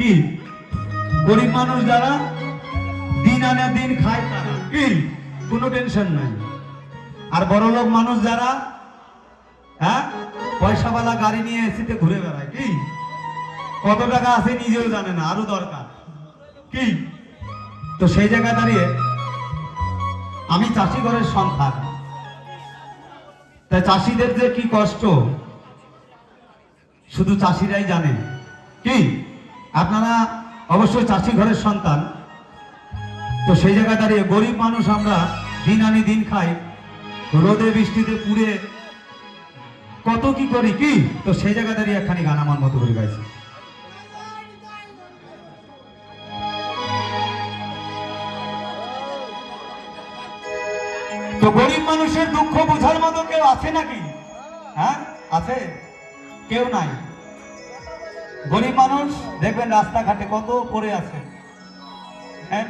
কি? গরিব মানুষ যারা দিন আনে দিন খায় তারা, কি? কোনো টেনশন নাই। আর বড় লোক মানুষ যারা হ্যাঁ পয়সাওয়ালা গাড়ি নিয়ে এসিতে ঘুরে বেড়ায়, কি? কত টাকা আছে নিজেও জানে না, আরও দরকার। কি? তো সেই জায়গায় দাঁড়িয়ে আমি চাষি ঘরের সন্তান। তাই চাষিদের যে কি কষ্ট, শুধু চাষিরাই জানে। কি? আপনারা অবশ্যই চাষি ঘরের সন্তান। তো সেই জায়গায় দাঁড়িয়ে গরিব মানুষ আমরা দিন আনি দিন খাই, রোদে বৃষ্টিতে পুড়ে কত কি করি কি? তো সেই জায়গায় দাঁড়িয়ে একখানি গান আমার মতো করে গাইছি। তো গরিব মানুষের দুঃখ বোঝার মতো কেউ আছে নাকি? হ্যাঁ? আছে? কেউ নাই। গরিব মানুষ, দেখবেন রাস্তাঘাটে কত পড়ে আছে। হ্যাঁ?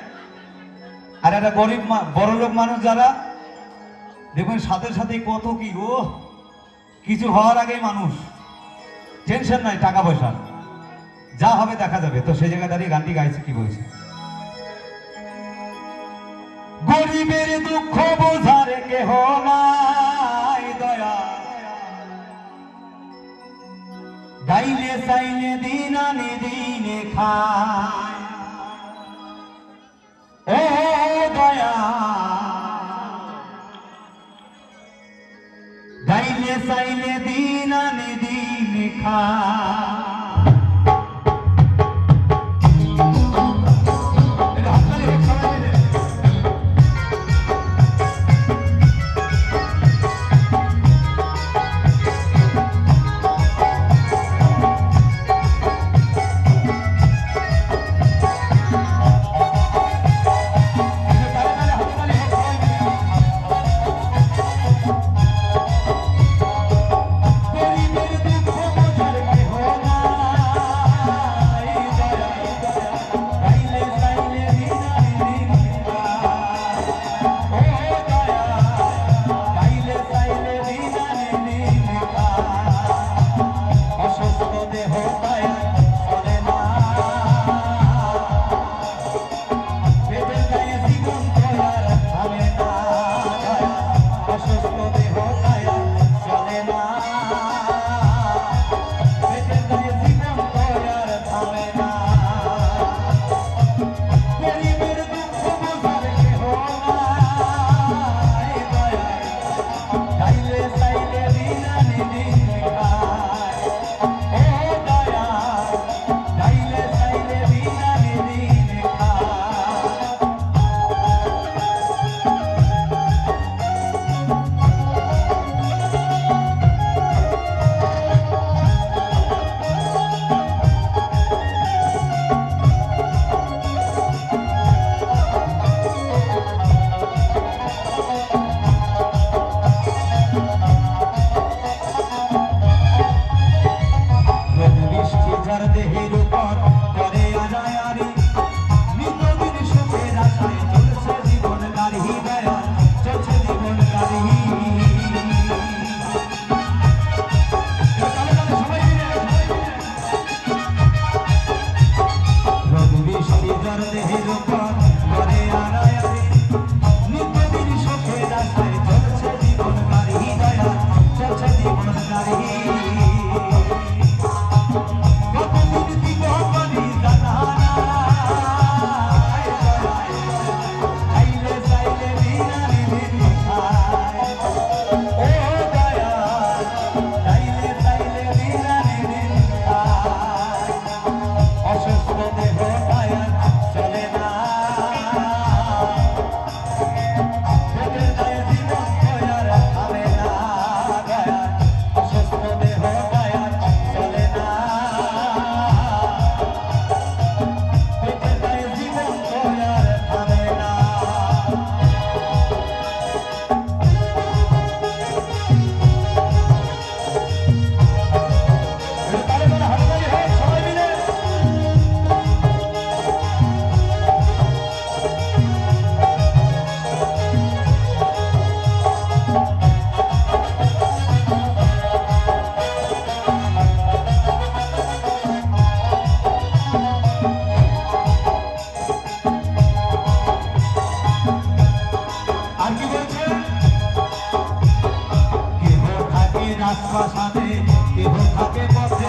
আর একটা গরিব বড় লোক মানুষ যারা, দেখবেন সাথে সাথে কত কি, ও, কিছু হওয়ার আগেই মানুষ। টেনশন নাই, টাকা পয়সা। যা হবে দেখা যাবে। তো সেই জায়গায় দাঁড়িয়ে গানটি গাইছে, কি বলছে? গরিবের দুঃখ বোঝার কেহ নাই। গাইলে সাইনে দিন আনি দিনে খায়। ও দয়া। সাইনে সাইনে দিন আনি দিন খায়। মানে সাথে কেউ থাকে বসে